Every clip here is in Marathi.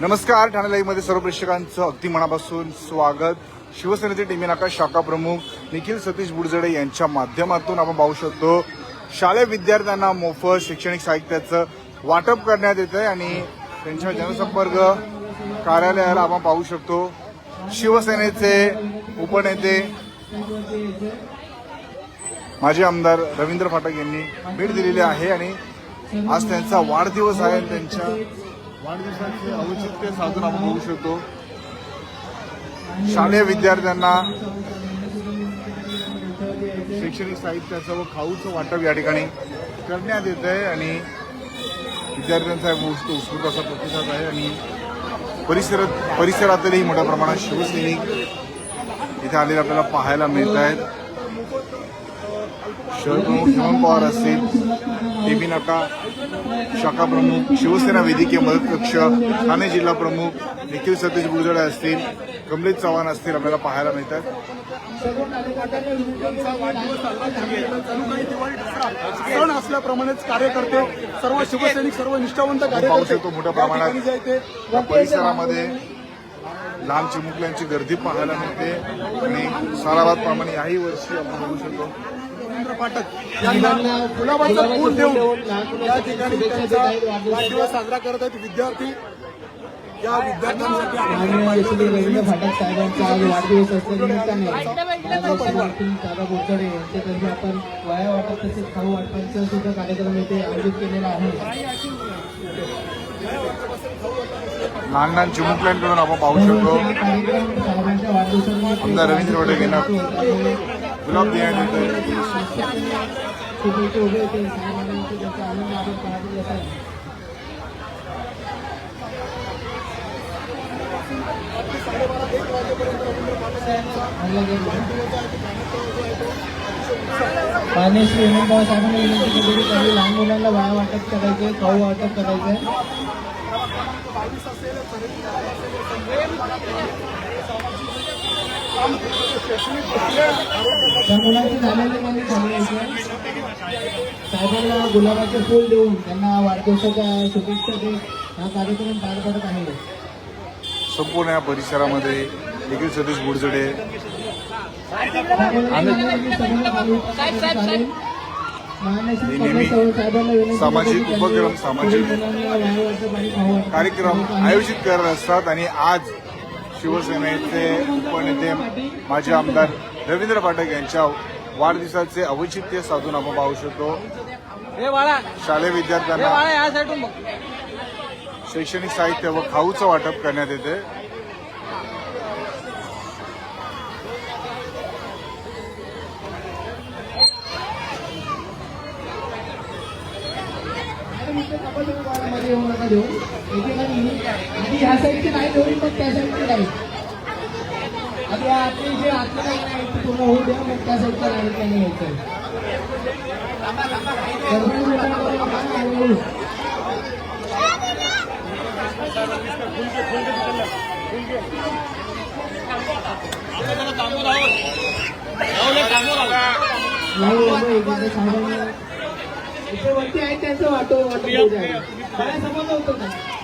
नमस्कार ठाणे लाईव्हमध्ये सर्व प्रेक्षकांचं अगदी मनापासून स्वागत. शिवसेनेचे टीमेनाका शाखा प्रमुख निखिल सतीश बुडजडे यांच्या माध्यमातून आपण पाहू शकतो. शालेय विद्यार्थ्यांना मोफत शैक्षणिक साहित्याचं वाटप करण्यात येत आहे आणि त्यांच्या जनसंपर्क कार्यालयाला आपण पाहू शकतो. शिवसेनेचे उपनेते माजी आमदार रवींद्र फाटक यांनी भेट दिलेली आहे आणि आज त्यांचा वाढदिवस आहे त्यांच्या वाढदिवसाचे औचित्य साधून आपण होऊ शकतो. शालेय विद्यार्थ्यांना शैक्षणिक साहित्याचं व खाऊचं वाटप या ठिकाणी करण्यात येत आहे आणि विद्यार्थ्यांचा एक उत्स्फूर्त उत्स्फूर्त असा प्रतिसाद आहे आणि परिसरात परिसरातही मोठ्या प्रमाणात शिवसैनिक इथे आलेले आपल्याला पाहायला मिळत आहेत शहर प्रमुख हेमंत पवार असतील टीबी नाका शाखा प्रमुख शिवसेना वैद्यकीय मदत कक्ष ठाणे जिल्हा प्रमुख निखिल सतीश गुजळे असतील कमलेश चव्हाण असतील आपल्याला पाहायला मिळतात. सण असल्याप्रमाणेच कार्यकर्ते सर्व शिवसैनिक सर्व निष्ठावंत पाहू कार्यकर्ते शकतो मोठ्या प्रमाणात. परिसरामध्ये लहान चिमुकल्यांची गर्दी पाहायला मिळते आणि साराबाद प्रमाणे याही वर्षी आपण बघू शकतो. पाठक यांना गुलाबाचं फूल देऊन या ठिकाणी त्यांचा वाढदिवस साजरा करत आहेत विद्यार्थी. या विद्यार्थ्यांसाठी फाटक साहेबांचा आज वाढदिवस असल्यानिमित्ताने दादा बोरकडे यांच्यातर्फे आपण वाया वाटप तसेच खाऊ वाटपांचा सुद्धा कार्यक्रम येथे आयोजित केलेला आहे. लहान लहान चिमुकल्यांकडून आपण पाहू शकतो. आमदार रवींद्र वडे यांना गुलाब देण्यात येत आहे खूप इथे उभे होते साहेबांचे त्याचा आनंद आपण पाहत येत आहे मान्य श्री हेमंतराव साहेबांना विनंती केली की काही लहान मुलांना वाया वाटप करायचे खाऊ वाटप करायचे त्या मुलांची झालेली त्यांनी खाली यायचे साहेबांना गुलाबाचे फूल देऊन त्यांना वाढदिवसाच्या शुभेच्छा देत हा कार्यक्रम पार पडत आहे. संपूर्ण या परिसरामध्ये निखिल सतीश गुडजडे सामाजिक उपक्रम, सामाजिक कार्यक्रम आयोजित करत असतात आणि आज शिवसेनेचे उपनेते माजी आमदार रवींद्र पाठक यांच्या वाढदिवसाचे औचित्य साधून आपण पाहू शकतो. शालेय विद्यार्थ्यांना शैक्षणिक साहित्य व खाऊचं वाटप करण्यात येते. देऊ. एकेकाने आधी ह्या नाही देऊन मग त्या साईडचे नाही. आधी आपली जे आतले काही नाही ते पूर्ण होऊ द्या मग त्या साईडच्या त्यांनी नाही, त्यांचं वाटो वाटो मला समजलं होतं.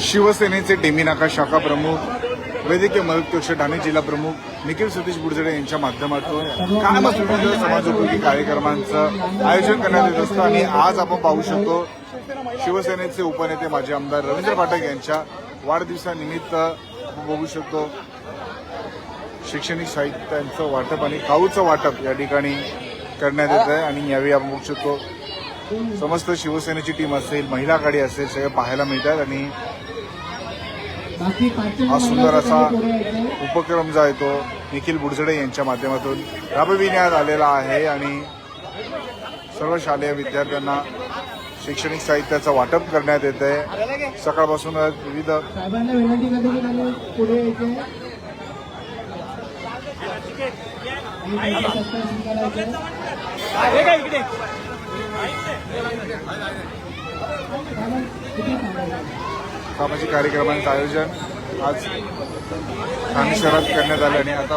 शिवसेनेचे डेमीनाका शाखा प्रमुख वैद्यकीय मदत कक्ष ठाणे जिल्हा प्रमुख निखिल सतीश बुडजडे यांच्या माध्यमातून कायम विविध समाजोपयोगी कार्यक्रमांचं आयोजन करण्यात येत असतं आणि आज आपण पाहू शकतो शिवसेनेचे उपनेते माजी आमदार रवींद्र पाठक यांच्या वाढदिवसानिमित्त आपण बघू शकतो. शैक्षणिक साहित्यांचं वाटप आणि खाऊचं वाटप या ठिकाणी करण्यात येत आहे आणि यावेळी आपण बघू शकतो समस्त शिवसेनेची टीम असेल महिला आघाडी असेल सगळे पाहायला मिळतात आणि हा सुंदर असा. उपक्रम जो आहे तो निखिल बुडजडे यांच्या माध्यमातून राबविण्यात आलेला आहे आणि सर्व शालेय विद्यार्थ्यांना शैक्षणिक साहित्याचं वाटप करण्यात येत आहे सकाळपासूनच विविध साहेबांना विनंती करतो की त्यांनी पुढे यायचे आणि त्यांची सत्ता स्वीकारायची. साहेबां, किती सांगायचं? सामाजिक कार्यक्रमांचं आयोजन आज ठाणे शहरात करण्यात आले आणि आता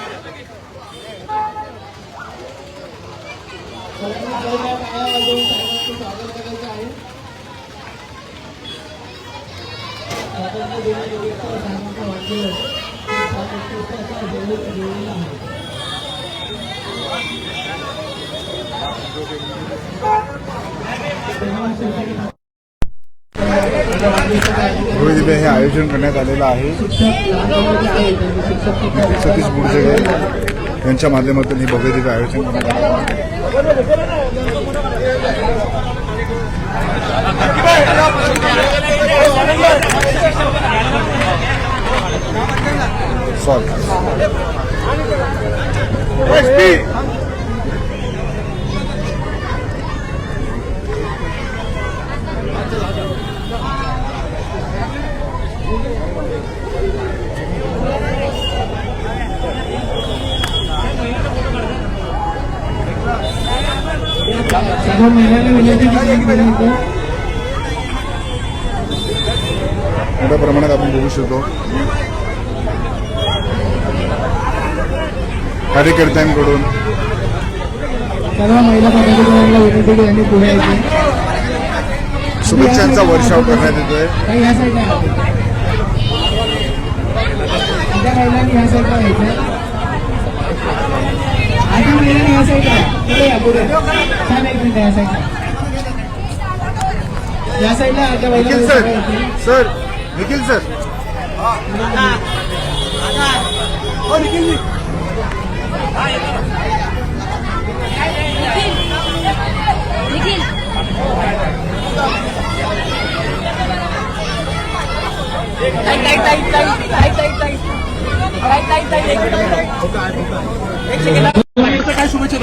सर्वांना हे आयोजन करण्यात आलेलं आहे. सतीश गुडजगे यांच्या माध्यमातून हे भव्य दिव्य आयोजन करण्यात आलं सर्व महिलांना विनंती केली गेली मोठ्या प्रमाणात आपण बघू शकतो. कार्यकर्त्यांकडून सर्व महिला पदाधिकाऱ्यांना विनंती की यांनी पुढे यायचे शुभेच्छांचा वर्षाव करण्यात येतोय. ह्या साईडला या. साईडला आधी महिलांनी साईडला या. पुढे छान एक मिनिट या साईडला Nikhil sir. Sir Nikhil sir हो, Nikhil. Nikhil tight tight tight tight tight tight Light, light, light. Hukaan, hukaan. Sige lang. शुभेच्छा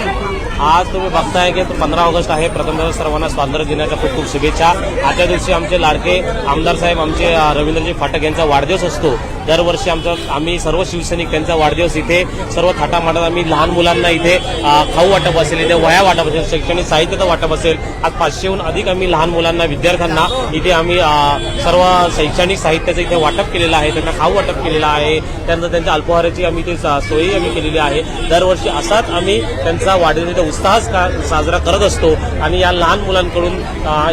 आज तुम्ही बघताय की पंधरा ऑगस्ट आहे. प्रथम सर्वांना स्वातंत्र्य दिनाच्या खूप खूप शुभेच्छा. आजच्या दिवशी आमचे लाडके आमदार साहेब आमचे रवींद्रजी फाटक यांचा वाढदिवस असतो. दरवर्षी आमचा आम्ही सर्व शिवसैनिक त्यांचा वाढदिवस इथे सर्व थाटामाटात आम्ही लहान मुलांना इथे खाऊ वाटप असेल इथे वया वाटप असेल शैक्षणिक साहित्याचं वाटप असेल आज पाचशेहून अधिक आम्ही लहान मुलांना विद्यार्थ्यांना इथे आम्ही सर्व शैक्षणिक साहित्याचं इथे वाटप केलेलं आहे. त्यांना खाऊ वाटप केलेलं आहे. त्यानंतर त्यांच्या अल्पहाराची आम्ही ते सोयी आम्ही केलेली आहे. दरवर्षी असाच आम्ही त्यांचा इथे उत्साह का साजरा करत असतो. आणि या लहान मुलांकडून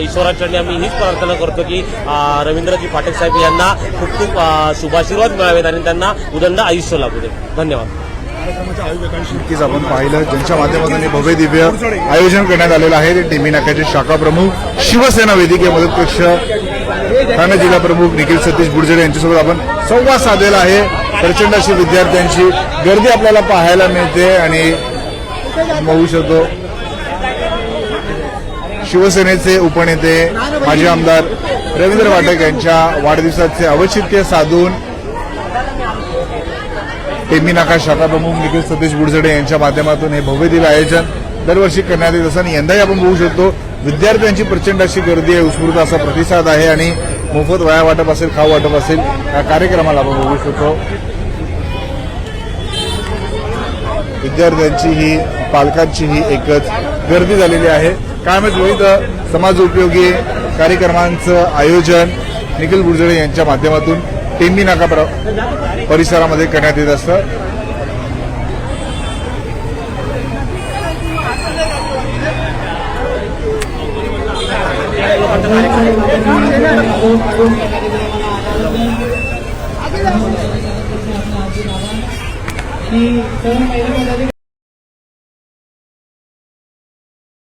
ईश्वराचरणी आम्ही हीच प्रार्थना करतो की रवींद्रजी पाठक साहेब यांना खूप खूप शुभाशीर्वाद मिळावेत आणि त्यांना उदंड आयुष्य लाभू दे. धन्यवाद. नक्कीच आपण पाहिलं. ज्यांच्या माध्यमातून हे भव्य दिव्य आयोजन करण्यात आलेलं आहे ते टिमी नाक्याचे शाखा प्रमुख शिवसेना वेदिके मदत कक्ष ठाणे जिल्हा प्रमुख निखिल सतीश बुडजडे यांच्यासोबत आपण संवाद साधलेला आहे. प्रचंड अशी विद्यार्थ्यांची गर्दी आपल्याला पाहायला मिळते आणि बघू शकतो. शिवसेनेचे उपनेते माजी आमदार रवींद्र वाटक यांच्या वाढदिवसाचे औचित्य साधून टेमी नाका प्रमुख निखिल सतीश बुडझडे यांच्या माध्यमातून हे भव्य आयोजन दरवर्षी करण्यात येत असताना यंदाही आपण बघू शकतो. विद्यार्थ्यांची प्रचंड अशी गर्दी आहे उत्स्फूर्त असा प्रतिसाद आहे आणि मोफत वया वाटप असेल खाऊ वाटप असेल या कार्यक्रमाला आपण बघू शकतो. विद्यार्थ्यांची ही पालकांची ही एकच गर्दी झालेली आहे. कायमच विविध समाज उपयोगी कार्यक्रमांचं आयोजन निखिल बुडजडे यांच्या माध्यमातून टेंबी नाका प्र- परिसरामध्ये करण्यात येत असतं. की सर्व महिला